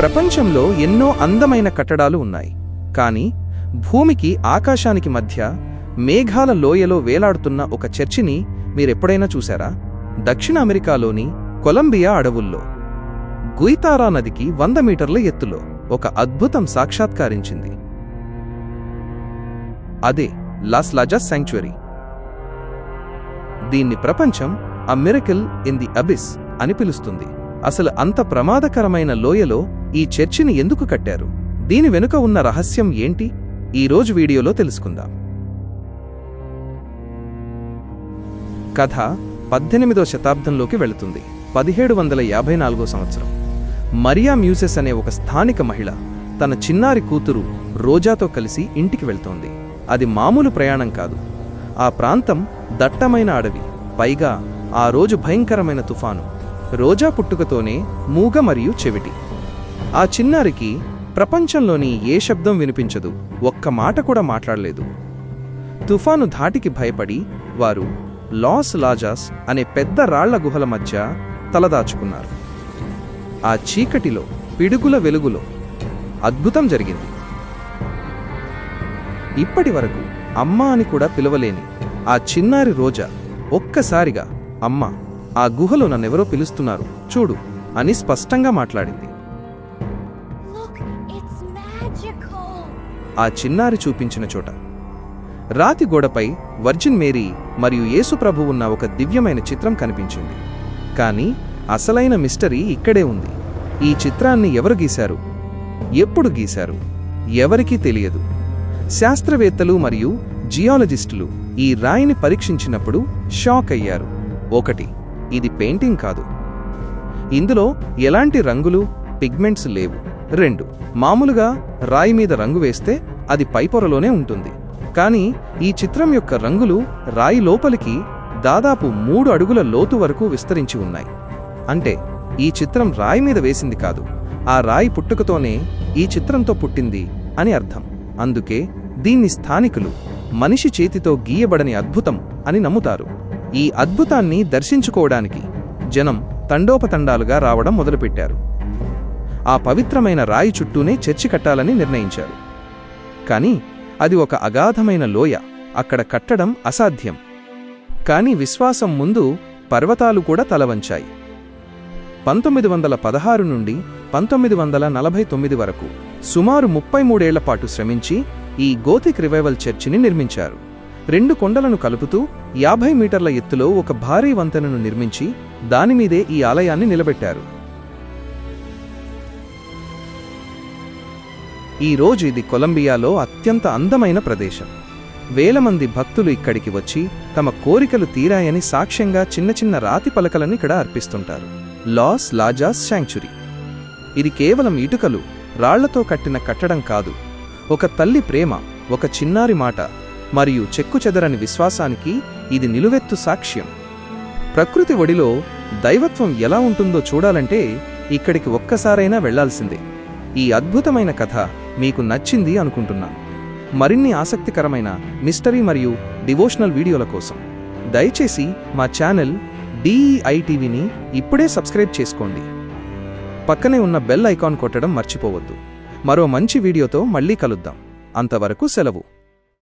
ప్రపంచంలో ఎన్నో అందమైన కట్టడాలు ఉన్నాయి. కానీ భూమికి ఆకాశానికి మధ్య మేఘాల లోయలో వేలాడుతున్న ఒక చర్చిని మీరెప్పుడైనా చూశారా? దక్షిణ అమెరికాలోని కొలంబియా అడవుల్లో. గుయితారా నదికి వంద మీటర్ల ఎత్తులో ఒక అద్భుతం సాక్షాత్కారించింది. అదే లాస్ లాజాస్ శాంక్చురీ దీన్ని ప్రపంచం a miracle in the abyss అని పిలుస్తుంది. అసలు అంత ప్రమాదకరమైన లోయలో ఈ చర్చిని ఎందుకు కట్టారు? దీని వెనుక ఉన్న రహస్యం ఏంటి? ఈ రోజు వీడియోలో తెలుసుకుందాం. కథ పద్దెనిమిదో శతాబ్దంలోకి వెళుతుంది. పదిహేడు వందల యాభై నాలుగో సంవత్సరం. మరియా మ్యూసెస్ అనే ఒక స్థానిక మహిళ తన చిన్నారి కూతురు రోజాతో కలిసి ఇంటికి వెళ్తోంది. అది మామూలు ప్రయాణం కాదు. ఆ ప్రాంతం దట్టమైన అడవి పైగా ఆ రోజు భయంకరమైన తుఫాను. రోజా పుట్టుకతోనే మూగ మరియు చెవిటి. ఆ చిన్నారికి ప్రపంచంలోని ఏ శబ్దం వినిపించదు ఒక్క మాట కూడా మాట్లాడలేదు. తుఫాను ధాటికి భయపడి వారు లాస్ లాజాస్ అనే పెద్ద రాళ్ళ గుహల మధ్య తలదాచుకున్నారు. ఆ చీకటిలో పిడుగుల వెలుగులో అద్భుతం జరిగింది. ఇప్పటి వరకు అమ్మ అని కూడా పిలవలేని ఆ చిన్నారి రోజా ఒక్కసారిగా అమ్మ ఆ గుహలో నన్నెవరో పిలుస్తున్నారు చూడు అని స్పష్టంగా మాట్లాడింది. ఆ చిన్నారి చూపించిన చోట. రాతి గోడపై వర్జిన్ మేరీ మరియు యేసుప్రభు ఉన్న ఒక దివ్యమైన చిత్రం కనిపించింది. కానీ అసలైన మిస్టరీ ఇక్కడే ఉంది. ఈ చిత్రాన్ని ఎవరు గీశారు? ఎప్పుడు గీశారు? ఎవరికీ తెలియదు. శాస్త్రవేత్తలు మరియు జియాలజిస్టులు ఈ రాయిని పరీక్షించినప్పుడు షాక్ అయ్యారు. ఒకటి ఇది పెయింటింగ్ కాదు. ఇందులో ఎలాంటి రంగులు పిగ్మెంట్స్ లేవు. రెండు. మామూలుగా రాయి మీద రంగు వేస్తే అది పైపొరలోనే ఉంటుంది. కానీ ఈ చిత్రం యొక్క రంగులు రాయి లోపలికి దాదాపు మూడు అడుగుల లోతు వరకు విస్తరించి ఉన్నాయి. అంటే ఈ చిత్రం రాయి మీద వేసింది కాదు. ఆ రాయి పుట్టుకతోనే ఈ చిత్రంతో పుట్టింది అని అర్థం. అందుకే దీన్ని స్థానికులు మనిషి చేతితో గీయబడని అద్భుతం అని నమ్ముతారు. ఈ అద్భుతాన్ని దర్శించుకోవడానికి జనం తండోపతండాలుగా రావడం మొదలుపెట్టారు. ఆ పవిత్రమైన రాయి చుట్టూనే చర్చి కట్టాలని నిర్ణయించారు. కానీ అది ఒక అగాధమైన లోయ అక్కడ కట్టడం అసాధ్యం. కాని విశ్వాసం ముందు పర్వతాలు కూడా తలవంచాయి. పంతొమ్మిది వందల పదహారు నుండి పంతొమ్మిది వందల నలభై తొమ్మిది వరకు సుమారు ముప్పై మూడేళ్ళ పాటు శ్రమించి ఈ గోతిక్ రివైవల్ చర్చిని నిర్మించారు. రెండు కొండలను కలుపుతూ యాభై మీటర్ల ఎత్తులో ఒక భారీ వంతెనను నిర్మించి దానిమీదే ఈ ఆలయాన్ని నిలబెట్టారు. ఈ రోజు ఇది కొలంబియాలో అత్యంత అందమైన ప్రదేశం. వేల మంది భక్తులు ఇక్కడికి వచ్చి తమ కోరికలు తీరాయని సాక్ష్యంగా చిన్న చిన్న రాతి పలకలను ఇక్కడ అర్పిస్తుంటారు. Loss లాజాస్ sanctuary. ఇది కేవలం ఇటుకలు రాళ్ళతో కట్టిన కట్టడం కాదు. ఒక తల్లి ప్రేమ ఒక చిన్నారి మాట మరియు చెక్కుచెదరని విశ్వాసానికి ఇది నిలువెత్తు సాక్ష్యం. ప్రకృతి ఒడిలో దైవత్వం ఎలా ఉంటుందో చూడాలంటే ఇక్కడికి ఒక్కసారైనా వెళ్ళాల్సిందే. ఈ అద్భుతమైన కథ మీకు నచ్చింది అనుకుంటున్నాను. మరిన్ని ఆసక్తికరమైన మిస్టరీ మరియు డివోషనల్ వీడియోల కోసం దయచేసి మా ఛానల్ డిఈఐటీవీని ఇప్పుడే సబ్స్క్రైబ్ చేసుకోండి. పక్కనే ఉన్న బెల్ ఐకాన్ కొట్టడం మర్చిపోవద్దు. మరో మంచి వీడియోతో మళ్ళీ కలుద్దాం. అంతవరకు సెలవు.